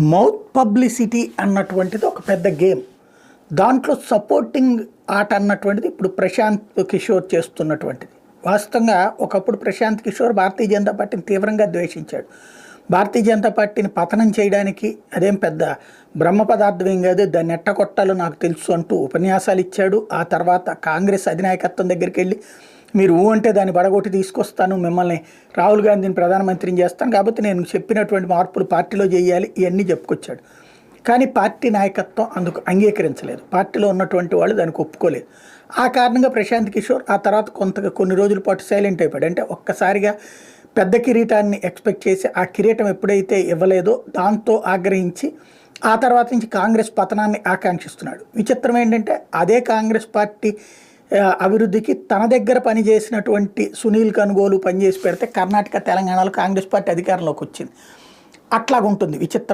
Mouth publicity అన్నటువంటిది ఒక పెద్ద గేమ్. దాంట్లో సపోర్టింగ్ ఆట అన్నటువంటిది ఇప్పుడు ప్రశాంత్ కిషోర్ చేస్తున్నటువంటిది. వాస్తవంగా ఒకప్పుడు ప్రశాంత్ కిషోర్ భారతీయ జనతా పార్టీని తీవ్రంగా ద్వేషించాడు. భారతీయ జనతా పార్టీని పతనం చేయడానికి అదేం పెద్ద బ్రహ్మ పదార్థం ఏం కాదు దాన్ని ఎట్టగొట్టాలో నాకు తెలుసు అంటూ ఉపన్యాసాలు ఇచ్చాడు. ఆ తర్వాత కాంగ్రెస్ అధినాయకత్వం దగ్గరికి వెళ్ళి మీరు ఊ అంటే దాన్ని పడగొట్టి తీసుకొస్తాను మిమ్మల్ని. రాహుల్ గాంధీని ప్రధానమంత్రిని చేస్తాను. కాబట్టి నేను చెప్పినటువంటి మార్పులు పార్టీలో చేయాలి ఇవన్నీ చెప్పుకొచ్చాడు. కానీ పార్టీ నాయకత్వం అందుకు అంగీకరించలేదు. పార్టీలో ఉన్నటువంటి వాళ్ళు దానికి ఒప్పుకోలేదు. ఆ కారణంగా ప్రశాంత్ కిషోర్ ఆ తర్వాత కొంత కొన్ని రోజుల పాటు సైలెంట్ అయిపోయాడు. అంటే ఒక్కసారిగా పెద్ద కిరీటాన్ని ఎక్స్పెక్ట్ చేసి ఆ కిరీటం ఎప్పుడైతే ఇవ్వలేదో దాంతో ఆగ్రహించి ఆ తర్వాత నుంచి కాంగ్రెస్ పతనాన్ని ఆకాంక్షిస్తున్నాడు. విచిత్రం ఏంటంటే అదే కాంగ్రెస్ పార్టీ అభివృద్ధికి తన దగ్గర పనిచేసినటువంటి సునీల్ కనుగోలు పనిచేసి పెడితే కర్ణాటక తెలంగాణలో కాంగ్రెస్ పార్టీ అధికారంలోకి వచ్చింది. అట్లాగుంటుంది విచిత్రం.